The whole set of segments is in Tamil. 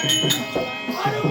あるわ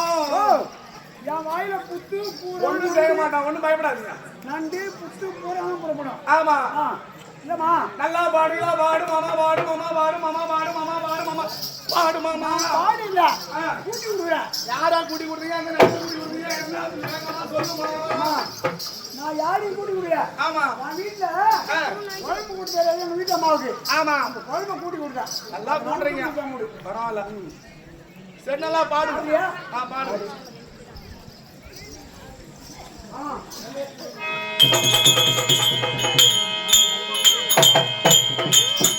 ஓ என் வாயில புத்து பூரா ஒண்ணும் செய்ய மாட்டான் ஒன்றும் பயப்படாதீங்க நண்டு புத்து பூரா புறப்படும் ஆமா. ஆ இல்லம்மா. நல்லா பாடுங்களா பாடு மாமா பாடு மாமா பாடு மாமா பாடு மாமா பாடு மாமா. பாடு மாமா. பாடு இல்ல. கூட்டி விடுறேன் யாரா கூட்டி கொடுத்தீங்க அந்த நேரத்துல கூட்டி என்ன சொல்லுமா நான் யாரையும் கூட்டி விடுறேன் ஆமா. நான் வீட்டுல. குழம்பு கொடுத்தாரு எங்க வீட்டு அம்மாவுக்கு. ஆமா. அந்த குழம்பை கூட்டி கொடுத்தேன் நல்லா போடுறீங்க பரவாயில்ல. சரி நல்லா பாடு. பாடுறியா? ஆ பாடு. ஆ. Thank you.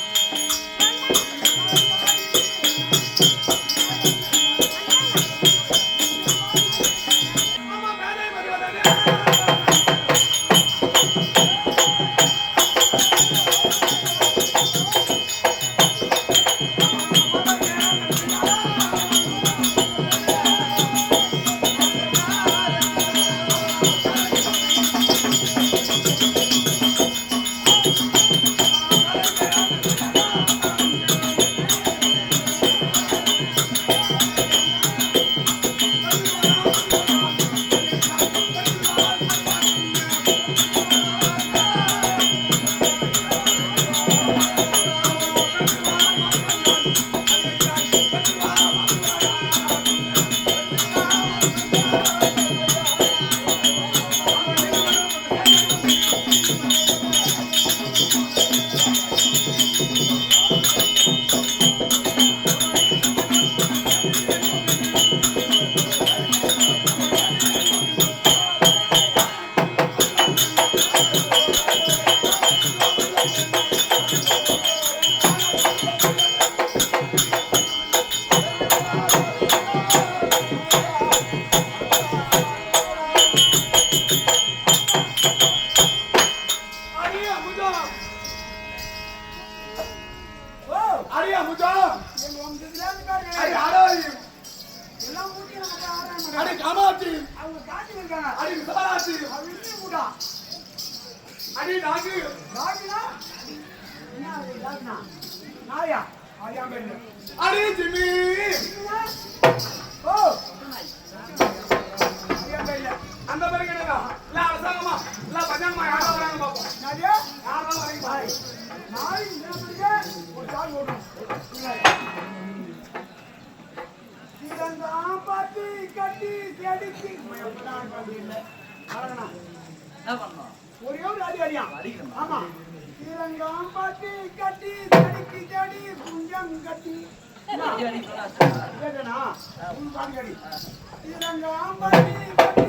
ஓ! நாயா பேரு. அந்த பேரு கேளுங்க இல்ல அரசாங்கமா? இல்ல பஞ்சாங்கமா? யாரா வராங்க பாப்போம் நாயா? யாரா வராங்க? பாப்போம் நாய் என்ன பண்ணுது? ஒரு கால் ஓடும். இதெல்லாம் பார்த்து கட்டி செடிக்கு. எப்பதான் கட்டி இல்லை. அழகனா. ஒரே ஒரு அடி அடியா ஆமா. இதெல்லாம் பார்த்து கட்டி செடிக்கு செடி குஞ்சம் கட்டி. கேட்டனா? உன் பாட்டு கடி இதெல்லாம் பார்த்து கட்டி.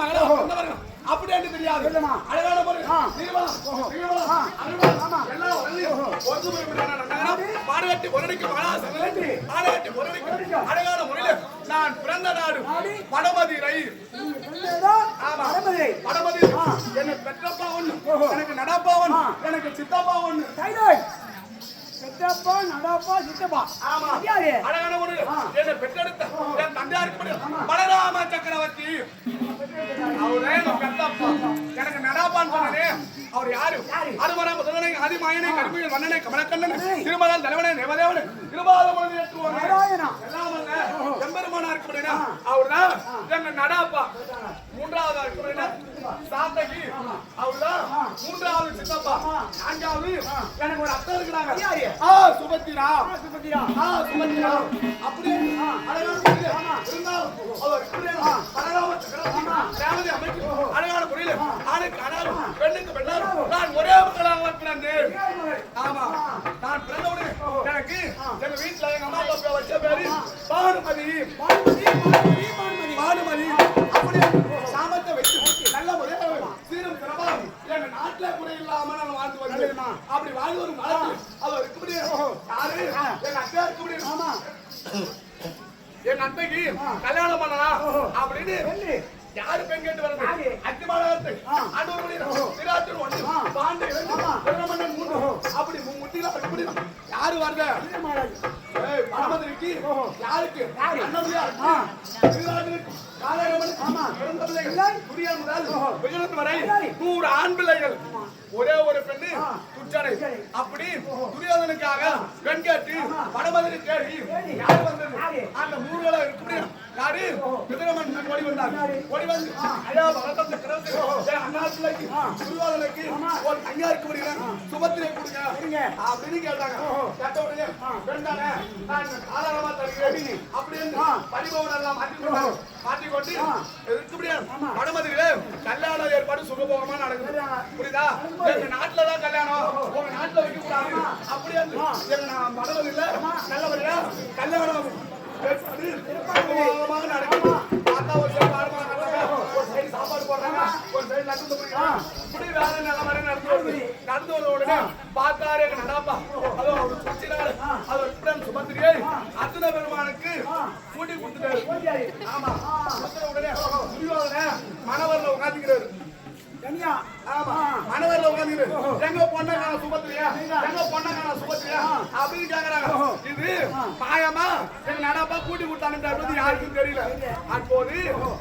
மகளா வந்தவர்கள் அப்படி என்று தெரியாது. அழகான பாடுகட்டி பொருளைக்கு மகளா பாடுகட்டி பொருளைக்கு அழகான முறையில் நான் பிறந்த நாடு? வடமதி ரயில். ஆ. எனக்கு பெற்றப்பா ஒண்ணு. எனக்கு நடப்பா ஒண்ணு. எனக்கு சித்தப்பா ஒண்ணு. டைலர். பெத்தப்பா நடப்பா சித்தப்பா. ஆமா. அழகான ஒரு. என்னை பெற்றெடுத்த என் தந்தையாருக்கு பலராம சக்கரவர்த்தி. அவரே பெத்தப்பா எனக்கு நடப்பான்னு சொன்னனே அவர் யாரு? அருமரா முதலனை ஆதிமாயனை மன்னனை கமலக்கண்ணன். திருமலால் தலைவனை தேவதேவனை ஏற்றுவாங்க நாராயணா. எல்லாம் அல்ல எம்பெருமானா இருக்க முடியுமா அவர்தான் எங்க நடாப்பா. மூன்றாவதா இருக்க முடியுமா சாத்தகி. அவர்தான் மூன்றாவது சித்தப்பா. நான்காவது எனக்கு ஒரு அத்தை இருக்கிறாங்க. சுபத்திரா சுபத்திரா சுபத்திரா அப்படியே அழகான முறையில் இருந்தாலும் அவர் இப்படியே பலராம சக்கரவர்த்தி தேவதை அமைச்சு அழகான முறையில் ஆணுக்கு ஆனாலும் பெண்ணுக்கு பெண்ணாலும் நான் ஒரே மக்களாக பிறந்தேன் ஆமா. நான் பிறந்தவுடனே எனக்கு எங்க வீட்டுல எங்க அம்மா அப்பா வச்ச பேரு பானுமதி. பானுமதி பானுமதி பானுமதி. பானுமதி. அப்படி சாமத்தை வச்சு நல்ல முறையாக சீரும் சிறப்பாக எங்க நாட்டுல கூட இல்லாம நான் வாழ்ந்து வந்தேன் அப்படி வாழ்ந்து வரும் காலத்தில் அவர் இருக்க முடியும் யாரு? எங்க அக்கா இருக்க முடியும் ஆமா. எங்க அத்தைக்கு கல்யாணம் பண்ணலாம் அப்படின்னு யாரு பெண் கேட்டு வருது ஆ. ஆண்டவர் மொழியில திராட்சர் ஒன்று. பாண்டு இரண்டு. பிரமணன் மூன்று. அப்படி இருக்க முடியும் யாரு வருத? ஓஹோ. யாருக்கு. நூறு ஆண் பிள்ளைகள் ஒரே ஒரு பெண்ணு. துச்சனை. அப்படி துரியோதனுக்காக பெண் கேட்டு ஆமா. வடமதுரை தேடி. யார் வந்தது? அந்த மூணுல இருக்க முடியும் யாரு? விதிரமன் ஓடி வந்தார்? ஓடி வந்து ஐயா சக்கரவர்த்தி ஏய், அண்ணா பிள்ளைக்கு துரியோதனுக்கு ஆமா. ஒரு முடியல சுபத்திரை கொடுங்க. அப்படின்னு கேட்டாங்க. கேட்ட உடனே வேண்டானே நான் ஆதாரமா தருகிறேன். அப்படின்னு. பரிபவன் எல்லாம் மாற்றி கொண்டார் மாற்றி கொண்டு ஆ. இருக்க முடியாது ஆமா. வடமதுரையில கல்யாண ஏற்பாடு சுகபோகமா நடக்குது. புரியுதா? எங்க நாட்டுல தான் கல்யாணம். உங்க நாட்டுல வைக்க கூடாது அப்படியே எங்க நான் வடமதுரையில நல்லபடியா கல்யாணம் ஏற்பாடு பார்த்தா ஒரு ஒரு சாப்பாடு ஒரு நடந்து போடுறாங்க உடனே பார்த்தாரு எங்க நடாப்பா அதோ ஒரு சுச்சினாரு அது உடன் சுமந்திரியை அர்ஜுன பெருமானுக்கு கூட்டி கொடுத்துட்டாரு ஆமா உடனே துரியோதன உட்காந்துக்கிறாரு தனியா உட்காந்துக்கிறாரு எங்க பொண்ணை காண சுபத்திரியா எங்க பொண்ணை காண சுபத்திரியா அப்படின்னு கேக்குறாங்க. இது மாயமா? எங்க நடாப்பா கூட்டி கொடுத்தானுன்றது யாருக்கும் தெரியல. அப்போது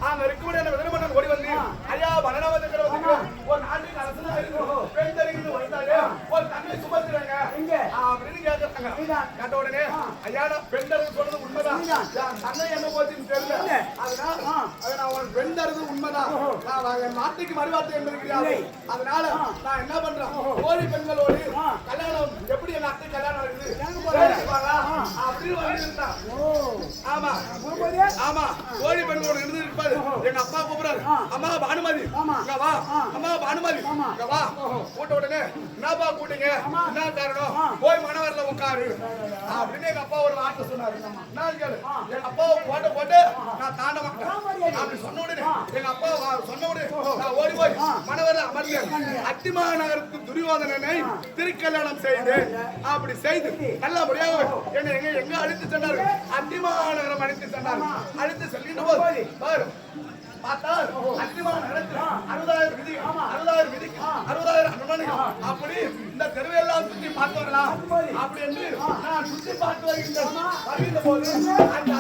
அங்க இருக்கக்கூடிய அந்த விதமன்னன் ஓடி வந்து ஐயா சக்கரவர்த்திக்கு ஒரு நாட்டுக்கு அரசனா இருக்கு பெண் தெரிந்து வந்தாரு ஒரு தங்கை சுமத்துறாங்க எங்க? அப்படின்னு கேக்குறாங்க கேட்ட உடனே ஐயா நான் பெண் தெரிந்து சொல்றது உண்மைதான். தன்னை என்ன போச்சுன்னு தெரியல. அதனால அது நான் ஒரு பெண் தெரிந்து உண்மைதான் நான் என் நாட்டுக்கு மறுவார்த்தை என்பது கிடையாது அதனால நான் என்ன பண்றேன்? கோழி பெண்களோடு கல்யாணம் எப்படி எப்படி எங்க அத்தை கல்யாணம்? அப்படின்னு ஓ. ஆமா. கோழி பெண்களோட இருந்து இருப்பாரு. எங்க அப்பா கூப்பிடுறாரு. அம்மா பானுமதி. இங்க வா. அம்மா பானுமதி. இங்க வா. கூட்ட உடனே என்னப்பா கூட்டிங்க. என்ன காரணம். போய் மணவரில் உட்காரு. அப்படின்னு எங்க அப்பா ஒரு வார்த்தை சொன்னாரு. என்ன கேளு எங்க அப்பாவை போட்டு போட்டு நான் தாண்ட மாட்டேன். அப்படி சொன்ன உடனே. எங்க அப்பா சொன்ன உடனே நான் ஓடி போய். மணவரில் அமர்ந்தேன். அத்திமா நகரத்து துரியோதனனை திருக்கல்யாணம் செய்து அப்படி செய்து நல்லபடியாக என்னை எங்க எங்க அழைத்து சென்றார்கள்? அத்திமாநகரம் அழைத்து சென்றாரு அழைத்து செல்கின்ற போது பாரு பார்த்தால் அத்திமா நகரத்தில் அறுபதாயிரம் விதி அறுபதாயிரம் விதி அறுபதாயிரம் அனுமதிகள் அப்படி இந்த தெருவையெல்லாம் சுற்றி பார்த்து வரலாம். அப்படி என்று நான் சுற்றி பார்த்து வருகின்றேன் வருகின்ற போது அந்த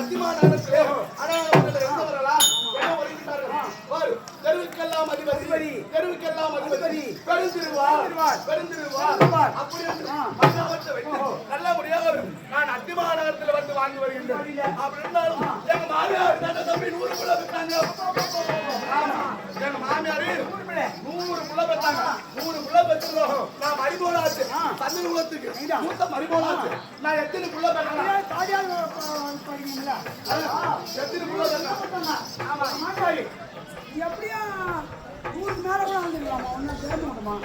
அதிபதி தெருவுக்கெல்லாம் அதிபதி பெருந்திருவார். பெருந்திருவார். அப்படி நல்லபடியாக நான் அத்திமா நகரத்தில் வந்து வாங்கி வருகின்றேன். அப்படி இருந்தாலும் எங்க மாமியார் தம்பி நூறு புள்ள பெற்றாங்க. எங்க மாமியாரு நூறு புள்ள? பெற்றாங்க நூறு புள்ள பெற்றிருந்தோம் நான் மரிபோலாச்சு. தண்ணி குளத்துக்கு மூத்த மரிபோலாச்சு. நான் எத்தனை புள்ள பெற்றேன் எத்தனை புள்ள பெற்றேன் ஆமா எப்படியா நூறுக்கு மேல கூட வந்துருக்கலாமா ஒன்றும் சேர்க்க மாட்டோமா?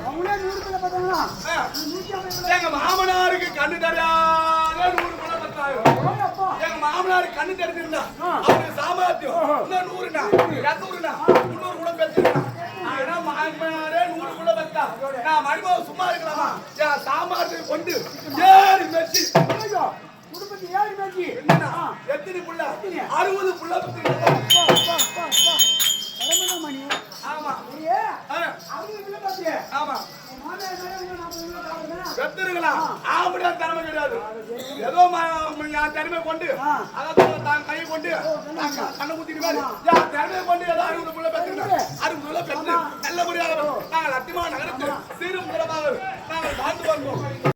அவங்களே நூறு கிலோ பார்த்தாங்களா எங்க மாமனாருக்கு கண்ணு தெரியாத நூறு பெற்றாங்க அப்பா எங்க மாமனார் கண்ணு தெரிஞ்சிருந்தா அவருக்கு சாமர்த்தியம் இன்னும் நூறுனா இரநூறுனா முன்னூறு கூட பெற்றிருந்தான் ஆனா மாமனாரே நூறு கூட பெற்றா நான் மருமக சும்மா இருக்கலாமா? என் சாமர்த்தியம் கொண்டு ஏறி மெச்சி. ஐயோ, குடும்பத்துக்கு ஏழு பேச்சு என்னன்னா எத்தனை புள்ள? அறுபது திறமை கொண்டு. அதாவது தான் கை கொண்டு. கண்ணை குத்திட்டு திறமை கொண்டு ஏதோ அறுபது புள்ள பெற்றிருக்கேன் அறுபது புள்ள பெற்று நல்லபடியாக நாங்கள் அத்திமா நகரத்தில் சிறு முதலமாக நாங்கள் வாழ்ந்து வருவோம்